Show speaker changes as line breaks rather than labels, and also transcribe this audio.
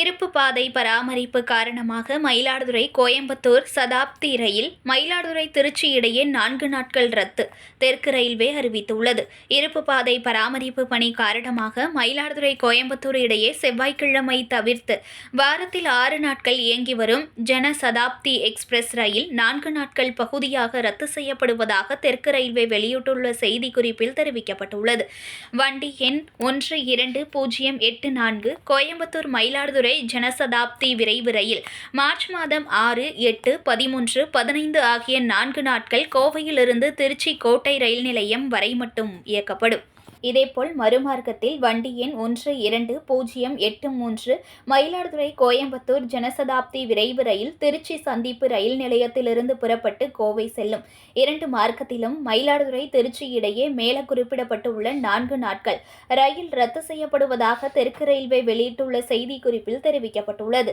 இருப்பு பாதை பராமரிப்பு காரணமாக மயிலாடுதுறை கோயம்புத்தூர் சதாப்தி ரயில் மயிலாடுதுறை திருச்சி இடையே நான்கு நாட்கள் ரத்து தெற்கு ரயில்வே அறிவித்துள்ளது இருப்பு பாதை பராமரிப்பு பணி காரணமாக மயிலாடுதுறை கோயம்புத்தூர் இடையே செவ்வாய்க்கிழமை தவிர்த்து வாரத்தில் ஆறு நாட்கள் இயங்கி வரும் ஜன சதாப்தி எக்ஸ்பிரஸ் ரயில் நான்கு நாட்கள் பகுதியாக ரத்து செய்யப்படுவதாக தெற்கு ரயில்வே வெளியிட்டுள்ள செய்திக்குறிப்பில் தெரிவிக்கப்பட்டுள்ளது வண்டி எண் ஒன்று இரண்டு பூஜ்ஜியம் எட்டு நான்கு கோயம்புத்தூர் மயிலாடுதுறை மயிலாடுதுறை ஜனசதாப்தி விரைவு ரயில் மார்ச் மாதம் ஆறு எட்டு பதிமூன்று பதினைந்து ஆகிய நான்கு நாட்கள் கோவையிலிருந்து திருச்சி கோட்டை ரயில் நிலையம் வரை மட்டும் இயக்கப்படும் இதேபோல் மறுமார்க்கத்தில் வண்டி எண் ஒன்று இரண்டு பூஜ்ஜியம் எட்டு மூன்று மயிலாடுதுறை கோயம்புத்தூர் ஜனசதாப்தி விரைவு ரயில் திருச்சி சந்திப்பு ரயில் நிலையத்திலிருந்து புறப்பட்டு கோவை செல்லும் இரண்டு மார்க்கத்திலும் மயிலாடுதுறை திருச்சி இடையே மேல குறிப்பிடப்பட்டுள்ள நான்கு நாட்கள் ரயில் ரத்து செய்யப்படுவதாக தெற்கு ரயில்வே வெளியிட்டுள்ள செய்திக்குறிப்பில் தெரிவிக்கப்பட்டுள்ளது